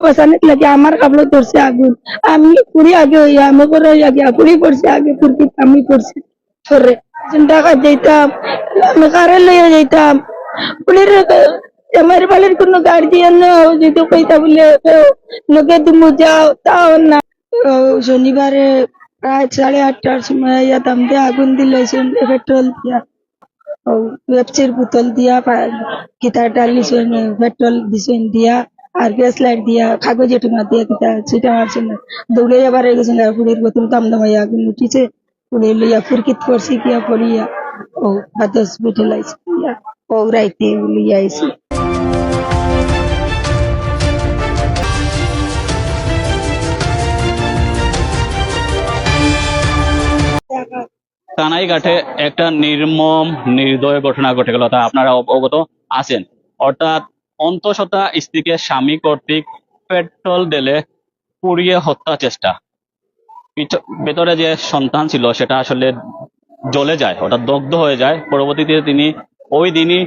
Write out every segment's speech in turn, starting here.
বাসানিত লাগে আমার কাপড় ধরছে আগুন আমি পুরি আগে হইয়া আমি করে আগে পুরি পড়ছে আগে পুরি আমি পড়ছি ধরে টাকা যাইতাম আমি কারে লইয়া যাইতাম পুলির আমার বাড়ির কোনো গার্জিয়ান যদি কইতা বলে লোকে তুমি যাও তাও না ও, শনিবারে প্রায় সাড়ে আটটার সময় ইয়া দাম দিয়ে আগুন দিলে পেট্রোল দিয়া ও পেপসির বোতল দিয়া কিতা ডালিছেন পেট্রোল দিছেন দিয়া আর গ্যাস লাইট দিয়া, কাগজে টুমা দিয়া কিতা সেটা মারছেন দৌড়ে আবার গেছেন আর পুরীর বোতল দাম দামাই আগুন উঠিছে। পুরে লইয়া ফুরকিত পড়ছি কিয়া পড়িয়া, ও বাদ হসপিটাল আইসি ও রাইতে লইয়া আইসি কানাইঘাটে একটা নির্মম নির্দয় ঘটনা ঘটে গেল, তা আপনারা অবগত আছেন। অর্থাৎ অন্তঃসত্ত্বা স্ত্রীকে স্বামী কর্তৃক পেট্রোল ঢেলে পুড়িয়ে হত্যা চেষ্টা। ভেতরে যে সন্তান ছিল, সেটা আসলে জ্বলে যায় অর্থাৎ দগ্ধ হয়ে যায়। পরবর্তীতে তিনি ওই দিনই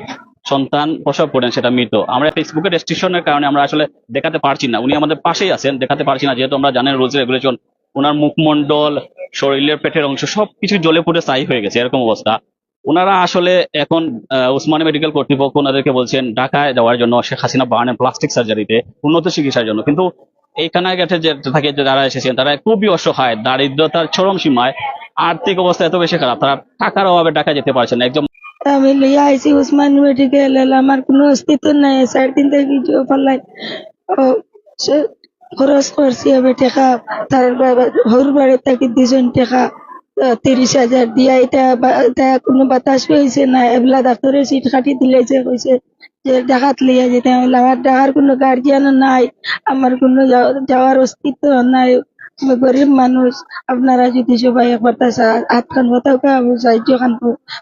সন্তান প্রসব করেন, সেটা মৃত। আমরা ফেসবুকে রেস্ট্রিকশনের কারণে আমরা আসলে দেখাতে পারছি না। উনি আমাদের পাশেই আছেন, দেখাতে পারছি না। যেহেতু আমরা জানেন রুলস রেগুলেশন ওনার মুখমণ্ডল, শরীরের পেটের অংশ, সবকিছু জ্বলে পুড়ে ছাই হয়ে গেছে, এরকম অবস্থা। ওনারা আসলে এখন উসমানী মেডিকেল কর্তৃপক্ষ ওনাদেরকে বলছেন, ঢাকায় যাওয়ার জন্য শেখ হাসিনা বার্ন প্লাস্টিক সার্জারিতে উন্নত চিকিৎসার জন্য। কিন্তু এই কানাঘাটে যে, থাকে যারা এসেছেন, তারা খুবই অসহায় দারিদ্রতার চরম সীমায় আর্থিক অবস্থা এত বেশি খারাপ, তারা টাকার অভাবে ঢাকা যেতে পারছেন একজন আমি লইয়া আইসি উসমান মেডিকেল আমার কোনো অস্তিত্ব নাই। সাড়ে তিন কিছু পাল্লাই খরচ করছি হবে টাকা, তার হর বাড়ি থেকে দুজন টাকা। তিরিশ হাজার দিয়া এটা বা- এটা কোনো বাতাস হয়েছে না এবলা ডাক্তারের সিট কাটি দিলেছে কইছে যে ডাকাত লইয়া যেতে আমার ডাকার কোনো গার্জিয়ান নাই আমার কোনো যাও- যাওয়ার অস্তিত্ব নাই আমি গরিব মানুষ আপনারা যদি সবাই একবার হাত খান কথাও আমি সাহায্য খান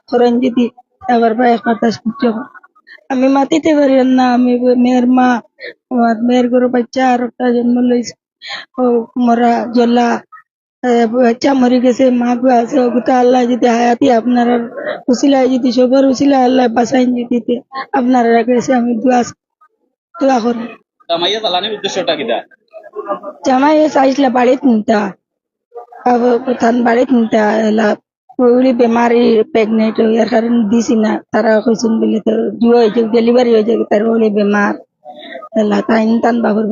করেন যদি আবার ভাই একবার সাহায্য। আমি মাতিতে পারি না আমি মেয়ের মা আমার মেয়ের গরু বাচ্চা আর একটা জন্ম লইছে ও মরা আহ, বাচ্চা মরে গেছে মা গো আছে ওগুতা আল্লাহ যদি হায়াতি আপনারা উসিলায় যদি সবার উসিলা আল্লাহ বাসাইন যদি আপনারা গেছে আমি দোয়া দোয়া করি। চালানির উদ্দেশ্যটা চাইছিল বাড়িত নিতা প্রধান বাড়িত নিতা এলা ওগুলি বেমারি প্রেগনেন্ট ইয়ার কারণে দিছি না তারা কইছেন বলে তো ডেলিভারি হয়েছে তার বলে বেমার। বাবুর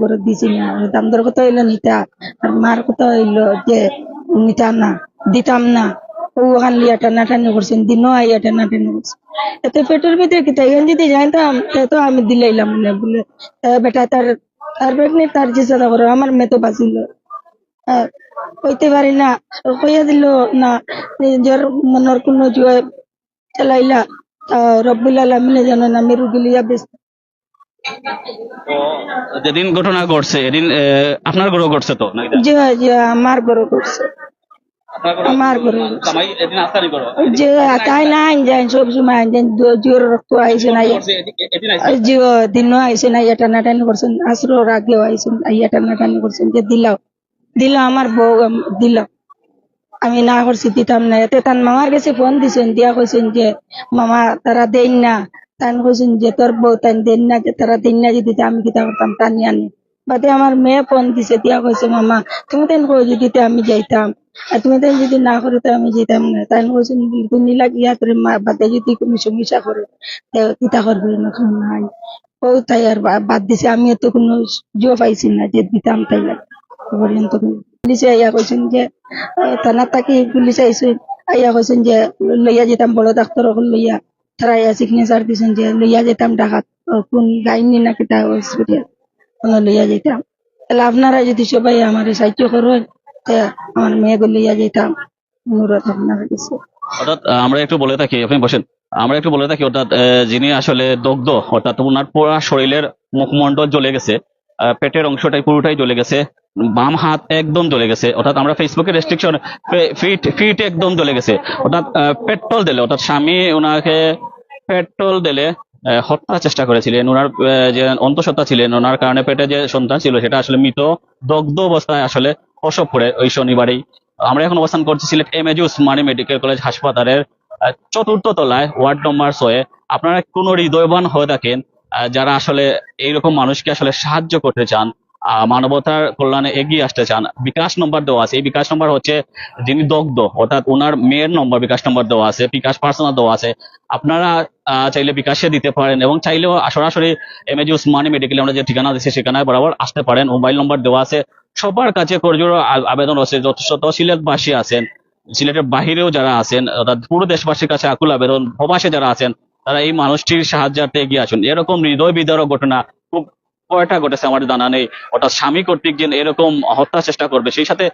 করে দিছি না। দাম দর কত হইল নিতা? আর মার কত হইল যে নিতা না, দিতাম না। ও ওখান লিয়া টানা করছেন, দিনও আইয়া টানা টানি করছেন এত যদি জানতাম আমি দিলাইলাম "এ বেটা, তার যে করো আমার মেয়ে তো বাঁচিল। কইতে পারি না, কইয়া দিল না নিজের মনের কোনো জয় চালাইলা রব্বুল আলমিনে যেন আমি রুগী লিয়া তো যেদিন ঘটনা ঘটছে এদিন আপনার ঘরেও ঘটছে তো যে যে আমার এদিন আস্তানি করো যে তাই না আইন যায় সব সময় আইন যায় জোর রক্ত আইসে না করছে, এদিন- এদিন আইছে? যে দিনও আইসে না টানা করছেন আসরোর আগেও আইসেন টানা করছেন যে দিলাও। দিল আমার বউ দিল আমি না করছি দিতাম না। এতে তার মামার কাছে ফোন দিছেন দিয়া কইছেন যে মামা তারা দেন না। তান কইছেন যে তোর বউ তান দেন না যে তারা দেন না যদি আমি কিতা করতাম টানি আনি বাদে আমার মেয়ে ফোন দিছে দিয়া কইছে মামা তুমি তেন কই যদি তে আমি যাইতাম আর তুমি তেন যদি না করে তো আমি যেতাম না তাই কইছেন তুমি লাগিয়া তোর মা বাদে যদি কোনো সমস্যা করে তো কিতা করবে না কই নাই ও তাই আর বা- বাদ দিছে আমি তো কোনো জো পাইছি না যে দিতাম তাই লাগে পর্যন্ত পুলিশে আইয়া কইছেন যে আহ, থানা তাকি পুলিশ আইছে আইয়া কইছেন যে লইয়া যেতাম বড় ডাক্তার ওখান লইয়া সিগনেচার লইয়া যেতাম ডাকাত কোন গাইনি না কিতা হসপিটাল লইয়া যেতাম তাহলে আপনারা যদি সবাই আমার সাহায্য করেন তা আমার মেয়েকে লইয়া যেতাম অনুরোধ কাছে অর্থাৎ আমরা একটু বলে থাকি আপনি বসেন আমরা একটু বলে থাকি অর্থাৎ যিনি আসলে দগ্ধ অর্থাৎ ওনার পুরা শরীরের মুখমণ্ডল জ্বলে গেছে পেটের অংশটাই পুরোটাই জ্বলে গেছে। বাম হাত একদম জ্বলে গেছে। অর্থাৎ আমরা ফেসবুকে রেস্ট্রিকশন ফিট ফিট একদম জ্বলে গেছে। অর্থাৎ পেট্রোল দিলে অর্থাৎ স্বামী ওনাকে পেট্রোল দিলে আহ, হত্যার চেষ্টা করেছিলেন। ওনার যে অন্তঃসত্ত্বা ছিলেন ওনার কারণে পেটে যে সন্তান ছিল সেটা আসলে মৃত দগ্ধ অবস্থায় আসলে করে ওই শনিবারেই। আমরা এখন অবস্থান করছি Sylhet M AG Osmani medical college হাসপাতালের চতুর্থ তলায় ওয়ার্ড নম্বর ছয়ে আপনারা কোনো হৃদয়বান হয়ে থাকেন যারা আসলে এইরকম মানুষকে আসলে সাহায্য করতে চান মানবতার কল্যাণে এগিয়ে আসতে চান, বিকাশ নম্বর দেওয়া আছে। এই বিকাশ নম্বর হচ্ছে যিনি দগ্ধ, অর্থাৎ ওনার মেয়ের নম্বর বিকাশ নম্বর দেওয়া আছে, বিকাশ পার্সোনাল দেওয়া আছে। আপনারা চাইলে বিকাশে দিতে পারেন এবং চাইলেও সরাসরি এম এজি উসমানী মেডিকেলে আমরা যে ঠিকানা দিচ্ছি সেখানে বরাবর আসতে পারেন। মোবাইল নম্বর দেওয়া আছে। সবার কাছে করজোড়ো আ- আবেদন আছে যত সিলেটবাসী আছেন। সিলেটের বাহিরেও যারা আছেন, অর্থাৎ পুরো দেশবাসীর কাছে আকুল আবেদন। প্রবাসে যারা আছেন তারা এই মানুষটির সাহায্যার্থে এগিয়ে আসুন। এরকম হৃদয় বিদারক ঘটনা খুব কয়টা ঘটেছে আমার জানা নেই। অর্থাৎ স্বামী কর্তৃক যে এরকম হত্যা চেষ্টা করবে, সেই সাথে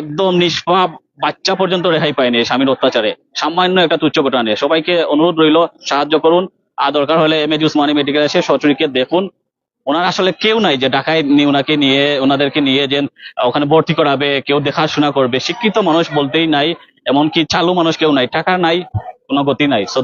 একদম নিষ্পাপ বাচ্চা পর্যন্ত রেহাই পায়নি স্বামীর অত্যাচারে। সামান্য একটা তুচ্ছ ঘটনা নিয়ে। সবাইকে অনুরোধ রইল, সাহায্য করুন। আর দরকার হলে এম এজি উসমানী মেডিকেল এসে সচরিকে দেখুন। ওনার আসলে কেউ নাই যে ঢাকায় ওনাকে নিয়ে, ওনাদেরকে নিয়ে যে ওখানে ভর্তি করাবে, কেউ দেখাশোনা করবে। শিক্ষিত মানুষ বলতেই নাই, এমনকি চালু মানুষ কেউ নাই। টাকা নাই, কোনো গতি নাই। সো